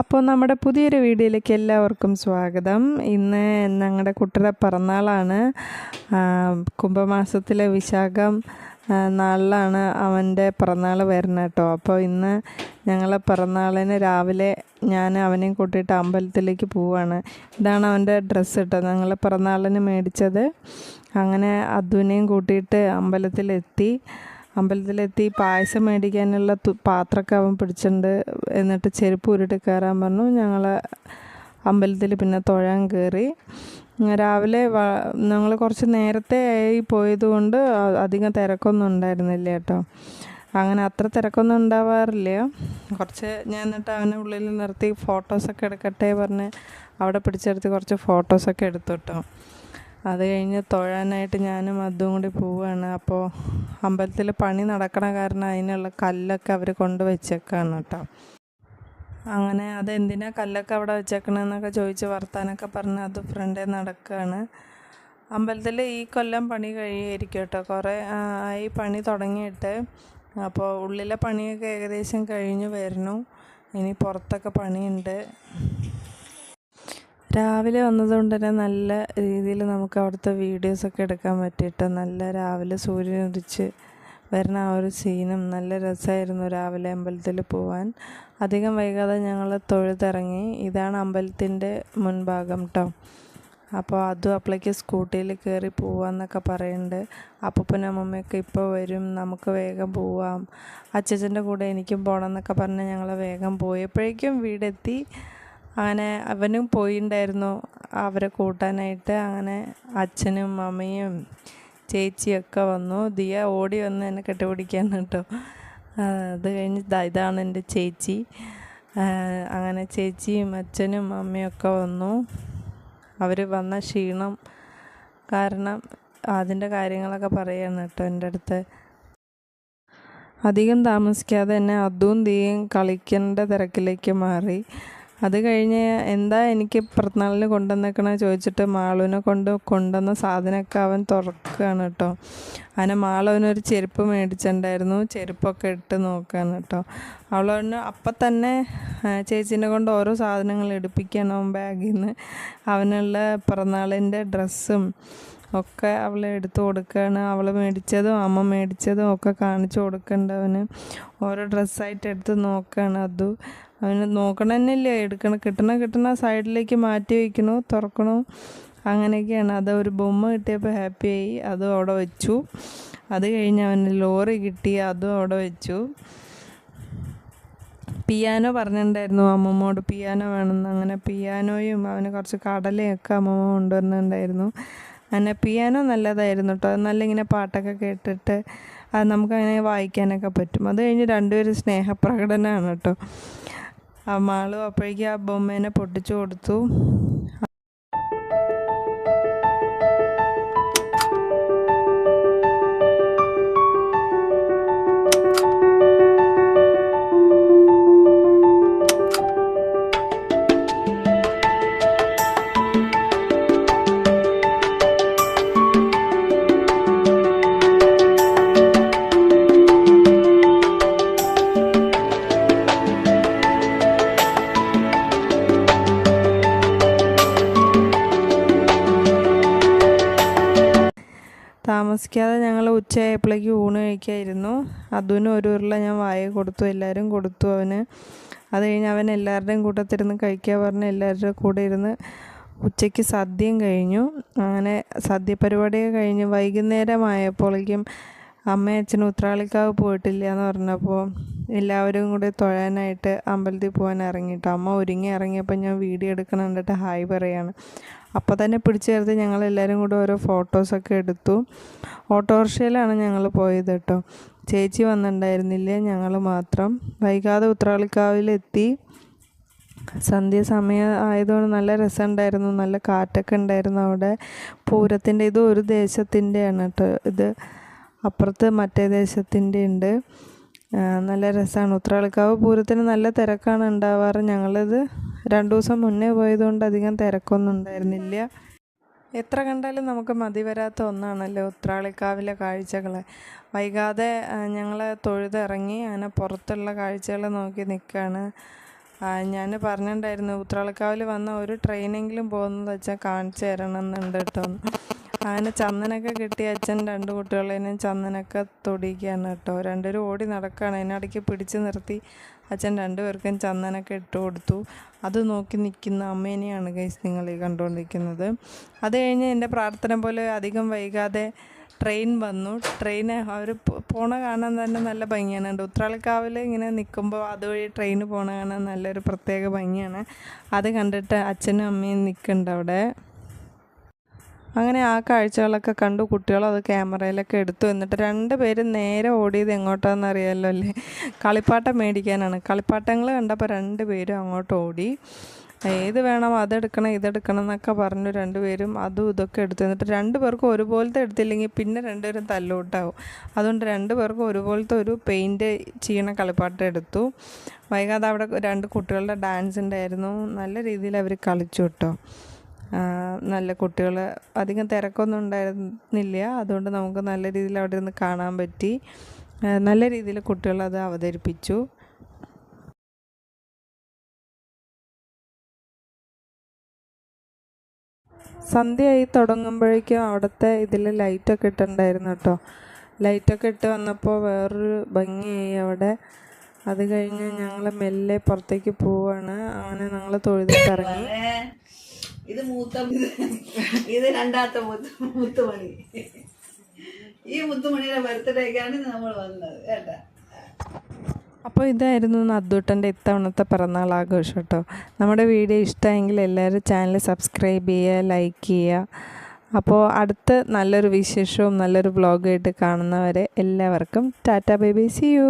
അപ്പോൾ നമ്മുടെ പുതിയൊരു വീഡിയോയിലേക്ക് എല്ലാവർക്കും സ്വാഗതം. ഇന്ന് ഞങ്ങളുടെ കുട്ടിയുടെ പിറന്നാളാണ്. കുംഭമാസത്തിലെ വിശാഖം നാളിലാണ് അവന്റെ പിറന്നാൾ വരുന്നത് കേട്ടോ. അപ്പോൾ ഇന്ന് ഞങ്ങളെ പിറന്നാളിന് രാവിലെ ഞാൻ അവനെയും കൂട്ടിയിട്ട് അമ്പലത്തിലേക്ക് പോവാണ് ഇതാണ് അവന്റെ ഡ്രസ്സ് കേട്ടോ. ഞങ്ങൾ പിറന്നാളിന് മേടിച്ചത്. അങ്ങനെ അദ്വിനെയും കൂട്ടിയിട്ട് അമ്പലത്തിലെത്തി. അമ്പലത്തിലെത്തി പായസം മേടിക്കാനുള്ള പാത്രമൊക്കെ അവൻ പിടിച്ചിട്ടുണ്ട്. എന്നിട്ട് ചെരുപ്പ് ഉരുട്ടി കയറാൻ പറഞ്ഞു. ഞങ്ങൾ അമ്പലത്തിൽ പിന്നെ തൊഴാൻ കയറി. രാവിലെ ഞങ്ങൾ കുറച്ച് നേരത്തെ ആയി പോയതുകൊണ്ട് അധികം തിരക്കൊന്നും ഉണ്ടായിരുന്നില്ല കേട്ടോ. അങ്ങനെ അത്ര തിരക്കൊന്നും ഉണ്ടാവാറില്ല. കുറച്ച് ഞാൻ എന്നിട്ട് അവനെ ഉള്ളിൽ നിർത്തി ഫോട്ടോസൊക്കെ എടുക്കട്ടെ പറഞ്ഞ് അവിടെ പിടിച്ചെടുത്ത് കുറച്ച് ഫോട്ടോസൊക്കെ എടുത്തു കേട്ടോ. അത് കഴിഞ്ഞ് തൊഴാനായിട്ട് ഞാനും അതും കൂടി പോവുകയാണ് അപ്പോൾ അമ്പലത്തിൽ പണി നടക്കണ കാരണം അതിനുള്ള കല്ലൊക്കെ അവർ കൊണ്ട് വെച്ചേക്കാണ് കേട്ടോ അങ്ങനെ അതെന്തിനാ കല്ലൊക്കെ അവിടെ വെച്ചേക്കണെന്നൊക്കെ ചോദിച്ച് വർത്താനൊക്കെ പറഞ്ഞ് അത് ഫ്രണ്ടേ നടക്കുകയാണ് അമ്പലത്തിൽ ഈ കൊല്ലം പണി കഴിയായിരിക്കും കേട്ടോ കുറേ ആയി പണി തുടങ്ങിയിട്ട് അപ്പോൾ ഉള്ളിലെ പണിയൊക്കെ ഏകദേശം കഴിഞ്ഞു വരുന്നു. ഇനി പുറത്തൊക്കെ പണിയുണ്ട്. രാവിലെ വന്നതുകൊണ്ട് തന്നെ നല്ല രീതിയിൽ നമുക്ക് അവിടുത്തെ വീഡിയോസൊക്കെ എടുക്കാൻ പറ്റിയിട്ട് നല്ല രാവിലെ സൂര്യൻ ഉദിച്ച് വരുന്ന ആ ഒരു സീനും നല്ല രസമായിരുന്നു രാവിലെ അമ്പലത്തിൽ പോവാൻ. അധികം വൈകാതെ ഞങ്ങൾ തൊഴുതിറങ്ങി. ഇതാണ് അമ്പലത്തിന്റെ മുൻഭാഗം കേട്ടോ അപ്പോൾ അതും അപ്പളേക്ക് സ്കൂട്ടിയിൽ കയറി പോവാന്നൊക്കെ പറയുന്നുണ്ട് അപ്പൂപ്പനും അമ്മമ്മയൊക്കെ ഇപ്പോൾ വരും. നമുക്ക് വേഗം പോവാം. അച്ഛച്ചന്റെ കൂടെ എനിക്കും പോകണം എന്നൊക്കെ പറഞ്ഞ് ഞങ്ങൾ വേഗം പോയപ്പോഴേക്കും വീടെത്തി. അങ്ങനെ അവനും പോയിണ്ടായിരുന്നു അവരെ കൂട്ടാനായിട്ട്. അങ്ങനെ അച്ഛനും അമ്മയും ചേച്ചിയൊക്കെ വന്നു. ദിയ ഓടി വന്ന് എന്നെ കെട്ടുപിടിക്കാൻ കേട്ടോ. അത് കഴിഞ്ഞ് ഇതാണ് എന്റെ ചേച്ചി. അങ്ങനെ ചേച്ചിയും അച്ഛനും അമ്മയൊക്കെ വന്നു. അവർ വന്ന ക്ഷീണം കാരണം അതിന്റെ കാര്യങ്ങളൊക്കെ പറയാണ് കേട്ടോ എന്റെ അടുത്ത്. അധികം താമസിക്കാതെ തന്നെ അതും തീയും കളിക്കേണ്ട തിരക്കിലേക്ക് മാറി. അത് കഴിഞ്ഞ് എന്താ എനിക്ക് പിറന്നാളിന് കൊണ്ടുവന്നേക്കണ ചോദിച്ചിട്ട് മാളുവിനെ കൊണ്ട് കൊണ്ടുവന്ന സാധനമൊക്കെ അവൻ തുറക്കുകയാണ് കേട്ടോ. അങ്ങനെ മാളവനൊരു ചെരുപ്പ് മേടിച്ചിട്ടുണ്ടായിരുന്നു. ചെരുപ്പൊക്കെ ഇട്ട് നോക്കുകയാണ് കേട്ടോ. പറഞ്ഞു അപ്പം തന്നെ ചേച്ചീനെ കൊണ്ട് ഓരോ സാധനങ്ങൾ എടുപ്പിക്കണം ബാഗിൽ നിന്ന് അവനുള്ള പിറന്നാളിന്റെ ഡ്രസ്സും ഒക്കെ അവൾ എടുത്തു കൊടുക്കുകയാണ് അവൾ മേടിച്ചതും അമ്മ മേടിച്ചതും ഒക്കെ കാണിച്ചു കൊടുക്കുന്നുണ്ട് അവന്. ഓരോ ഡ്രസ്സായിട്ട് എടുത്ത് നോക്കുകയാണ് അതു. അവന് നോക്കണ ഇല്ല എടുക്കണം കിട്ടണ കിട്ടണ സൈഡിലേക്ക് മാറ്റി വയ്ക്കണു തുറക്കണു. അങ്ങനെയൊക്കെയാണ്. അത് ഒരു ബൊമ്മ കിട്ടിയപ്പോൾ ഹാപ്പിയായി അതും അവിടെ വെച്ചു. അത് കഴിഞ്ഞ് അവന് ലോറി കിട്ടി. അതും അവിടെ വെച്ചു. പിയാനോ പറഞ്ഞിട്ടുണ്ടായിരുന്നു അമ്മമ്മോട് പിയാനോ വേണമെന്ന്. അങ്ങനെ പിയാനോയും അവന് കുറച്ച് കടലയൊക്കെ അമ്മമ്മ കൊണ്ടുവന്നിട്ടുണ്ടായിരുന്നു. അങ്ങനെ പിയാനോ നല്ലതായിരുന്നു കേട്ടോ നല്ല ഇങ്ങനെ പാട്ടൊക്കെ കേട്ടിട്ട് അത് നമുക്കങ്ങനെ വായിക്കാനൊക്കെ പറ്റും. അത് കഴിഞ്ഞ് രണ്ടുപേരും സ്നേഹപ്രകടനമാണ് കേട്ടോ ആ മാളും അപ്പോഴേക്കും ആ ബൊമ്മേനെ പൊട്ടിച്ചു കൊടുത്തു. താമസിക്കാതെ ഞങ്ങൾ ഉച്ചയായപ്പോഴേക്ക് ഊണ് കഴിക്കായിരുന്നു. അതിന് ഒരു ഉരുള ഞാൻ വായ കൊടുത്തു. എല്ലാവരും കൊടുത്തു അവന്. അത് കഴിഞ്ഞ് അവൻ എല്ലാവരുടെയും കൂട്ടത്തിരുന്ന് കഴിക്കാൻ പറഞ്ഞ് എല്ലാവരുടെ കൂടെ ഇരുന്ന് ഉച്ചയ്ക്ക് സദ്യയും കഴിഞ്ഞു. അങ്ങനെ സദ്യ പരിപാടിയൊക്കെ കഴിഞ്ഞ് വൈകുന്നേരമായപ്പോഴേക്കും അമ്മയും അച്ഛനും ഉത്രാളിക്കാവ് പോയിട്ടില്ല എന്ന് പറഞ്ഞപ്പോൾ എല്ലാവരും കൂടി തൊഴാനായിട്ട് അമ്പലത്തിൽ പോകാൻ ഇറങ്ങിയിട്ട് അമ്മ ഒരുങ്ങി ഇറങ്ങിയപ്പോൾ ഞാൻ വീഡിയോ എടുക്കണം എന്നിട്ട് ഹായ് പറയാണ്. അപ്പോൾ തന്നെ പിടിച്ചു ചേർത്ത് ഞങ്ങൾ എല്ലാവരും കൂടെ ഓരോ ഫോട്ടോസൊക്കെ എടുത്തു. ഓട്ടോറിക്ഷയിലാണ് ഞങ്ങൾ പോയത് കേട്ടോ. ചേച്ചി വന്നിട്ടുണ്ടായിരുന്നില്ല ഞങ്ങൾ മാത്രം. വൈകാതെ ഉത്രാളിക്കാവിലെത്തി. സന്ധ്യാസമയം ആയതുകൊണ്ട് നല്ല രസമുണ്ടായിരുന്നു നല്ല കാറ്റൊക്കെ ഉണ്ടായിരുന്നു അവിടെ. പൂരത്തിന്റെ ഇത് ഒരു ദേശത്തിന്റെയാണ് കേട്ടോ ഇത്. അപ്പുറത്ത് മറ്റേ ദേശത്തിന്റെ ഉണ്ട്. നല്ല രസമാണ് ഉത്രാളിക്കാവ് പൂരത്തിന് നല്ല തിരക്കാണ് ഉണ്ടാവാറ് ഞങ്ങളിത്. രണ്ടു ദിവസം മുന്നേ പോയതുകൊണ്ട് അധികം തിരക്കൊന്നും ഉണ്ടായിരുന്നില്ല എത്ര കണ്ടാലും നമുക്ക് മതി വരാത്ത ഒന്നാണല്ലോ ഉത്രാളിക്കാവിലെ കാഴ്ചകൾ വൈകാതെ ഞങ്ങൾ തൊഴുതിറങ്ങി അങ്ങനെ പുറത്തുള്ള കാഴ്ചകൾ നോക്കി നിൽക്കുകയാണ് ഞാൻ പറഞ്ഞിട്ടുണ്ടായിരുന്നു ഉത്രാളിക്കാവിൽ വന്ന ഒരു ട്രെയിനെങ്കിലും പോകുന്നത് വെച്ചാൽ കാണിച്ചു തരണം എന്നുണ്ട് കേട്ടോ അങ്ങനെ ചന്ദനൊക്കെ കിട്ടി അച്ഛൻ രണ്ട് കുട്ടികളേനും ചന്ദനൊക്കെ തൊടിക്കുകയാണ് കേട്ടോ. രണ്ടുപേരും ഓടി നടക്കുകയാണ്. അതിനിടയ്ക്ക് പിടിച്ചു നിർത്തി അച്ഛൻ രണ്ടുപേർക്കും ചന്ദനൊക്കെ ഇട്ട് കൊടുത്തു. അത് നോക്കി നിൽക്കുന്ന അമ്മേനെയാണ് ഗൈസ് നിങ്ങൾ ഈ കണ്ടുകൊണ്ടിരിക്കുന്നത്. അത് കഴിഞ്ഞ് എന്റെ പ്രാർത്ഥന പോലെ അധികം വൈകാതെ ട്രെയിൻ വന്നു. ട്രെയിൻ അവർ പോണ കാണാൻ തന്നെ നല്ല ഭംഗിയാണ്. ഉണ്ട് ഉത്രാളിക്കാവിൽ ഇങ്ങനെ നിൽക്കുമ്പോൾ അതുവഴി ട്രെയിൻ പോണ കാണാൻ നല്ലൊരു പ്രത്യേക ഭംഗിയാണ്. അത് കണ്ടിട്ട് അച്ഛനും അമ്മയും നിൽക്കുന്നുണ്ട് അവിടെ. അങ്ങനെ ആ കാഴ്ചകളൊക്കെ കണ്ടു കുട്ടികൾ അത് ക്യാമറയിലൊക്കെ എടുത്തു. എന്നിട്ട് രണ്ട് പേരും നേരെ ഓടിയത് എങ്ങോട്ടാണെന്ന് അറിയാമല്ലോ അല്ലേ? കളിപ്പാട്ടം മേടിക്കാനാണ്. കളിപ്പാട്ടങ്ങൾ കണ്ടപ്പോൾ രണ്ട് പേരും അങ്ങോട്ട് ഓടി. ഏത് വേണം അതെടുക്കണം ഇതെടുക്കണം എന്നൊക്കെ പറഞ്ഞു രണ്ടുപേരും അതും ഇതൊക്കെ എടുത്തു. എന്നിട്ട് രണ്ട് പേർക്കും ഒരുപോലത്തെ എടുത്തില്ലെങ്കിൽ പിന്നെ രണ്ടുപേരും തല്ലോട്ടാവും അതുകൊണ്ട് രണ്ട് പേർക്കും ഒരുപോലത്തെ ഒരു പെയിന്റ് ചെയ്യണ കളിപ്പാട്ടം എടുത്തു. വൈകാതെ അവിടെ രണ്ട് കുട്ടികളുടെ ഡാൻസ് ഉണ്ടായിരുന്നു. നല്ല രീതിയിൽ അവർ കളിച്ചു കേട്ടോ. നല്ല കുട്ടികൾ അധികം തിരക്കൊന്നും ഉണ്ടായിരുന്നില്ല. അതുകൊണ്ട് നമുക്ക് നല്ല രീതിയിൽ അവിടെ നിന്ന് കാണാൻ പറ്റി. നല്ല രീതിയിൽ കുട്ടികൾ അത് അവതരിപ്പിച്ചു. സന്ധ്യയായി തുടങ്ങുമ്പോഴേക്കും അവിടുത്തെ ഇതിൽ ലൈറ്റൊക്കെ ഇട്ടുണ്ടായിരുന്നു കേട്ടോ. ലൈറ്റൊക്കെ ഇട്ട് വന്നപ്പോൾ വേറൊരു ഭംഗിയായി അവിടെ. അത് കഴിഞ്ഞ് ഞങ്ങൾ മെല്ലെ പുറത്തേക്ക് പോവാണ്. അങ്ങനെ ഞങ്ങൾ തൊഴുതിട്ടിറങ്ങി ഇത് മൂത്ത ഇത് രണ്ടാമത്തെ മുത്ത് മുത്തുമണി. ഈ മുത്തുമണിയുടെ ബർത്ത്ഡേക്കാണ് നമ്മൾ വന്നത് കേട്ടാ? അപ്പോൾ ഇതായിരുന്നു നദ്ദൂട്ടന്റെ ഇത്തവണത്തെ പിറന്നാൾ ആഘോഷം കേട്ടോ. നമ്മുടെ വീഡിയോ ഇഷ്ടമെങ്കിൽ എല്ലാവരും ചാനൽ സബ്സ്ക്രൈബ് ചെയ്യുക ലൈക്ക് ചെയ്യുക. അപ്പോൾ അടുത്ത നല്ലൊരു വിശേഷവും നല്ലൊരു വ്ളോഗായിട്ട് കാണുന്നവരെ എല്ലാവർക്കും tata bye bye see you.